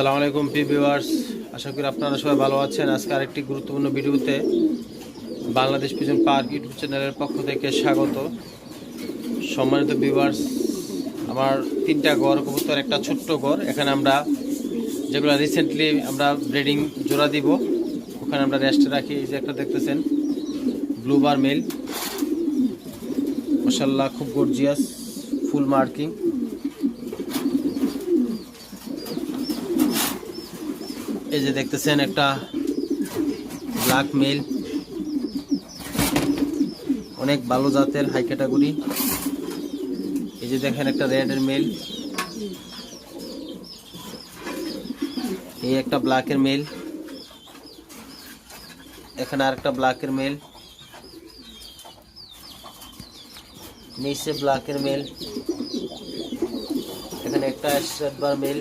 আসসালামু আলাইকুম P viewers. আশা করি আপনারা সবাই ভালো আছেন। আজকে আরেকটি গুরুত্বপূর্ণ ভিডিওতে বাংলাদেশ পিজন পার্ক ইউটিউব চ্যানেলের পক্ষ থেকে স্বাগত। সম্মানিত ভিউয়ার্স, আমার তিনটা ঘর, কবুতর, একটা ছোট্ট ঘর। এখানে আমরা যেগুলো রিসেন্টলি আমরা ব্রিডিং জোড়া দিব, ওখানে আমরা রেস্টে রাখি। এই যে একটা দেখতেছেন ব্লু বার মেল মাসাল্লাহ খুব গর্জিয়াস ফুল মার্কিং এই যে দেখতেছেন একটা ব্ল্যাক মেল। অনেক ভালো জাতের হাই ক্যাটাগরি এই যে দেখেন একটা রেডের মেল। এই একটা ব্ল্যাকের মেল। এখানে আরেকটা ব্ল্যাকের মেল। নিচে ব্ল্যাকের মেল। এখানে একটা বার মেল।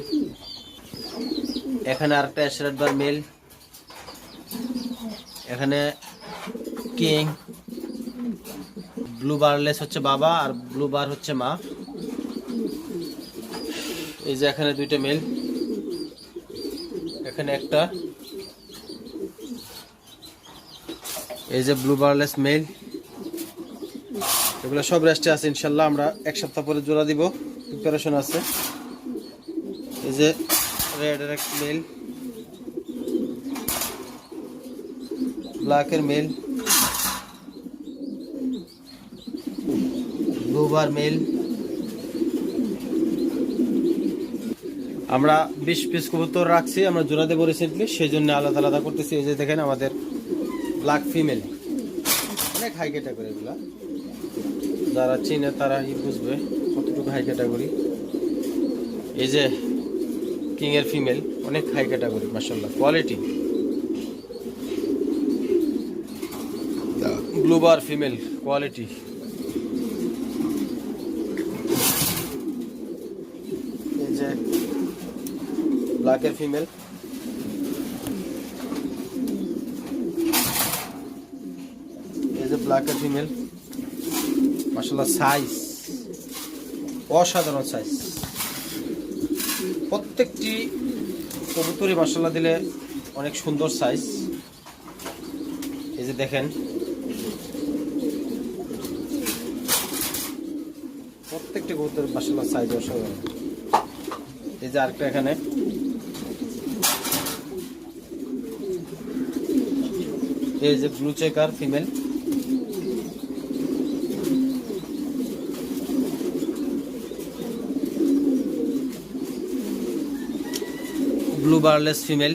এখানে আরেকটা অ্যাশরাট বার মেল এখানে কিং ব্লু বারলেস হচ্ছে বাবা আর ব্লু বার হচ্ছে মা। এই যে এখানে দুইটা মেল এখানে একটা। এই যে ব্লু বারলেস মেল এগুলো সব রেস্টে আছে, ইনশাল্লাহ আমরা এক সপ্তাহ পরে জোড়া দিব। প্রিপারেশন আছে। এই যে রেডের মেল ব্ল্যাকের মেল ব্লুবার মেল আমরা বিশ পিস কবুতর রাখছি, আমরা জোড়া দেবো রিসেন্টলি সেই জন্য আলাদা আলাদা করতেছি। এই যে দেখেন আমাদের ব্ল্যাক ফিমেল অনেক হাই ক্যাটাগরি এগুলা। যারা চিনে তারা ই বুঝবে কতটুকু হাই ক্যাটাগরি এই যে কিং এর ফিমেল অনেক হাই ক্যাটাগরি মাসাল্লাহ quality blue bar female quality এই যে ব্ল্যাকের ফিমেল এই ব্ল্যাকের ফিমেল মাসাল্লাহ সাইজ অসাধারণ সাইজ প্রত্যেকটি কবুতরই মশলা দিলে অনেক সুন্দর সাইজ এই যে দেখেন। প্রত্যেকটি কবুতর মশলা সাইজ অসাধারণ। এই যে আরেকটা এখানে। এই যে blue checker female blue barless female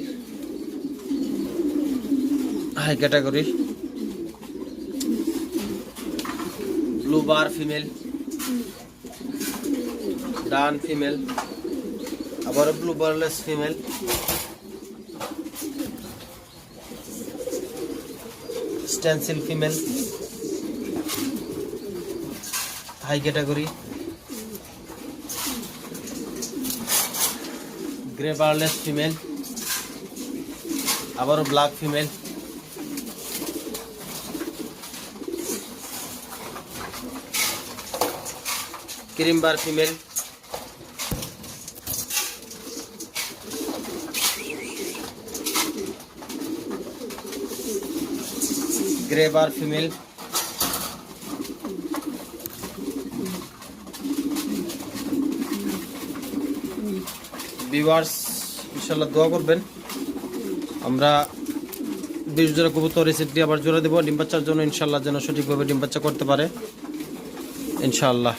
high category blue bar female dun female আবার blue barless female stencil female high category grey barless female আবারও black female cream bar female grey bar female viewers ইনশাল্লাহ দোয়া করবেন। আমরা বিশ জোড়া কবুতর দিয়ে আবার জোড়া দেবো। ডিম্বাচ্চার জন্য ইনশাল্লাহ যেন সঠিকভাবে ডিম্বাচ্চা করতে পারে। ইনশাআল্লাহ।